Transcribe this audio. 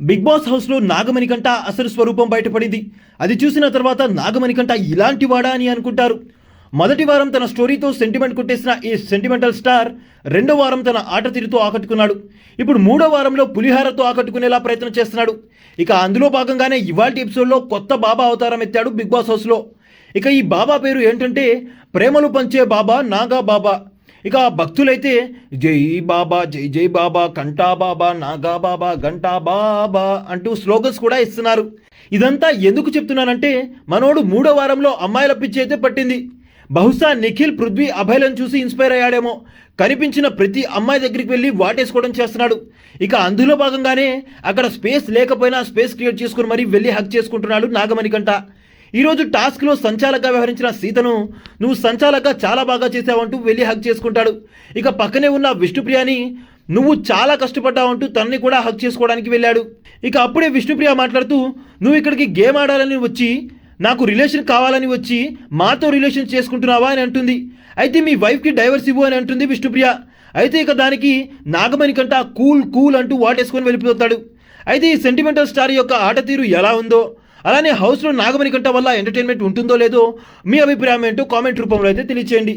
Big boss హౌస్లో నాగమణికంట అసలు స్వరూపం బయటపడింది. అది చూసిన తర్వాత నాగమణికంట ఇలాంటి వాడా అని అనుకుంటారు. మొదటి వారం తన స్టోరీతో సెంటిమెంట్ కొట్టేసిన ఈ సెంటిమెంటల్ స్టార్ రెండో వారం తన ఆట తీరుతో ఆకట్టుకున్నాడు. ఇప్పుడు మూడో వారంలో పులిహారతో ఆకట్టుకునేలా ప్రయత్నం చేస్తున్నాడు. ఇక అందులో భాగంగానే ఇవాల్టి ఎపిసోడ్లో కొత్త బాబా అవతారం ఎత్తాడు బిగ్ బాస్ హౌస్లో. ఇక ఈ బాబా పేరు ఏంటంటే ప్రేమలు పంచే బాబా నాగా బాబా. ఇక ఆ భక్తులైతే జై బాబా జై జై బాబా కంటా బాబా నాగా బాబా గంటా బాబా అంటూ స్లోగన్స్ కూడా ఇస్తున్నారు. ఇదంతా ఎందుకు చెప్తున్నానంటే మనోడు మూడో వారంలో అమ్మాయిల పిచ్చి అయితే పట్టింది. బహుశా నిఖిల్ పృథ్వీ అభయలను చూసి ఇన్స్పైర్ అయ్యాడేమో. కనిపించిన ప్రతి అమ్మాయి దగ్గరికి వెళ్ళి వాటేసుకోవడం చేస్తున్నాడు. ఇక అందులో భాగంగానే అక్కడ స్పేస్ లేకపోయినా స్పేస్ క్రియేట్ చేసుకుని మరీ వెళ్ళి హక్ చేసుకుంటున్నాడు నాగమణికంట ఈరోజు టాస్క్లో సంచాలకగా వ్యవహరించిన సీతను నువ్వు సంచాలక చాలా బాగా చేసావంటూ వెళ్ళి హక్ చేసుకుంటాడు. ఇక పక్కనే ఉన్న విష్ణుప్రియని నువ్వు చాలా కష్టపడ్డావంటూ తనని కూడా హక్ చేసుకోవడానికి వెళ్ళాడు. ఇక అప్పుడే విష్ణుప్రియ మాట్లాడుతూ నువ్వు ఇక్కడికి గేమ్ ఆడాలని వచ్చి నాకు రిలేషన్ కావాలని వచ్చి మాతో రిలేషన్ చేసుకుంటున్నావా? అని అంటుంది. అయితే మీ వైఫ్కి డైవర్స్ ఇవ్వు అని అంటుంది విష్ణుప్రియ. అయితే ఇక దానికి నాగమణి కంట కూల్ కూల్ అంటూ వాటేసుకొని వెళ్ళిపోతాడు. అయితే ఈ సెంటిమెంటల్ స్టార్ యొక్క ఆట తీరు ఎలా ఉందో? అలానే హౌస్లో నాగమణికంట వల్ల ఎంటర్టైన్మెంట్ ఉంటుందో లేదో మీ అభిప్రాయం ఏంటో కామెంట్ రూపంలో అయితే తెలియచేయండి.